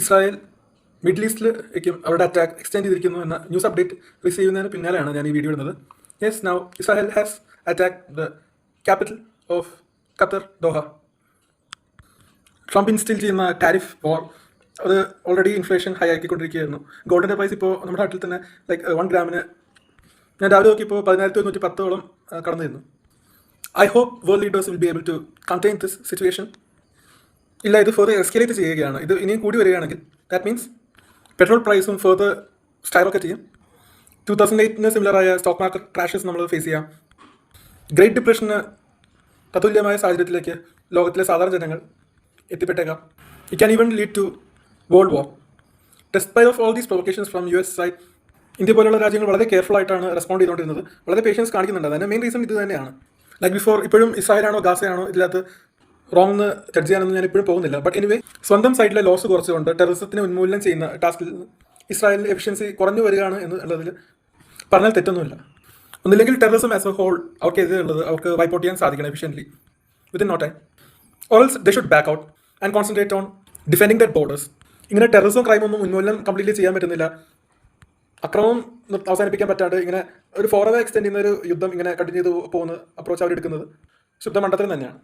Israel middle ഈസ്റ്റിലേക്കും അവരുടെ attack extend ചെയ്തിരിക്കുന്നു എന്ന ന്യൂസ് അപ്ഡേറ്റ് റിസീവ് ചെയ്യുന്നതിന് പിന്നാലെയാണ് ഞാൻ ഈ വീഡിയോ ഇടുന്നത്. Yes now Israel has attack the capital of Qatar Doha Trump ഇൻസ്റ്റിൽ ചെയ്യുന്ന ടാരിഫ് വാർ അത് ഓൾറെഡി ഇൻഫ്ലേഷൻ ഹൈ ആക്കിക്കൊണ്ടിരിക്കുകയായിരുന്നു. ഗോൾഡിന്റെ പ്രൈസ് ഇപ്പോൾ നമ്മുടെ നാട്ടിൽ തന്നെ ലൈക്ക് വൺ ഗ്രാമിന് ഞാൻ രാവിലെ നോക്കിയപ്പോൾ പതിനായിരത്തി ഒരുന്നൂറ്റി പത്തോളം കടന്നിരുന്നു. I hope world leaders will be able to contain this situation ഇല്ല ഇത് ഫെർദർ എസ്കലേറ്റ് ചെയ്യുകയാണ്. ഇത് ഇനിയും കൂടി വരികയാണെങ്കിൽ ദാറ്റ് മീൻസ് പെട്രോൾ പ്രൈസും ഫെർദർ സ്കൈറോക്കറ്റ് ചെയ്യും. ടു തൗസൻഡ് എയ്റ്റിന് സിമിലറായ സ്റ്റോക്ക് മാർക്കറ്റ് ക്രാഷസ് നമ്മൾ ഫേസ് ചെയ്യാം. ഗ്രേറ്റ് ഡിപ്രഷന് തതുല്യമായ സാഹചര്യത്തിലേക്ക് ലോകത്തിലെ സാധാരണ ജനങ്ങൾ എത്തിപ്പെട്ടേക്കാം. It can even lead to world war despite of all these provocations from U S side India പോലുള്ള രാജ്യങ്ങൾ വളരെ കെയർഫുൾ ആയിട്ടാണ് റെസ്പോണ്ട് ചെയ്തുകൊണ്ടിരുന്നത്. വളരെ പേഷ്യൻസ് കാണിക്കുന്നുണ്ട്. അതിന്റെ മെയിൻ റീസൺ ഇത് തന്നെയാണ്. ലൈക്ക് ബിഫോർ ഇപ്പോഴും ഇസ്രായേലാണോ ഗാസയാണോ ഇതിനകത്ത് റോങ് എന്ന് ജഡ്ജ് ചെയ്യാനൊന്നും ഞാൻ ഇപ്പോഴും പോകുന്നില്ല. ബട്ട് എനിവേ സ്വന്തം സൈഡിലെ ലോസ് കുറച്ചുകൊണ്ട് ടെററിസത്തിന് ഉന്മൂലനം ചെയ്യുന്ന ടാസ്കിൽ ഇസ്രായേലിന്റെ എഫിഷ്യൻസി കുറഞ്ഞു വരികയാണ് എന്നുള്ളതിൽ പറഞ്ഞാൽ തെറ്റൊന്നുമില്ല. ഒന്നില്ലെങ്കിൽ ടെററിസം ആസ് എ ഹോൾ അവർക്ക് എതിരുള്ളത് അവർക്ക് വൈപ്പ് ചെയ്യാൻ സാധിക്കണം efficiently within no time also they should back out and concentrate on defending that borders ഇങ്ങനെ ടെററിസം ക്രൈം ഒന്നും ഉന്മൂലനം കംപ്ലീറ്റ്ലി ചെയ്യാൻ പറ്റുന്നില്ല. അക്രമം അവസാനിപ്പിക്കാൻ പറ്റാണ്ട് ഇങ്ങനെ ഒരു ഫോറവേ എക്സ്റ്റെൻഡ് ചെയ്യുന്ന ഒരു യുദ്ധം ഇങ്ങനെ കണ്ടിന്യൂ ചെയ്ത് പോകുന്ന അപ്രോച്ച് അവരെടുക്കുന്നത് ശുദ്ധ തന്നെയാണ്.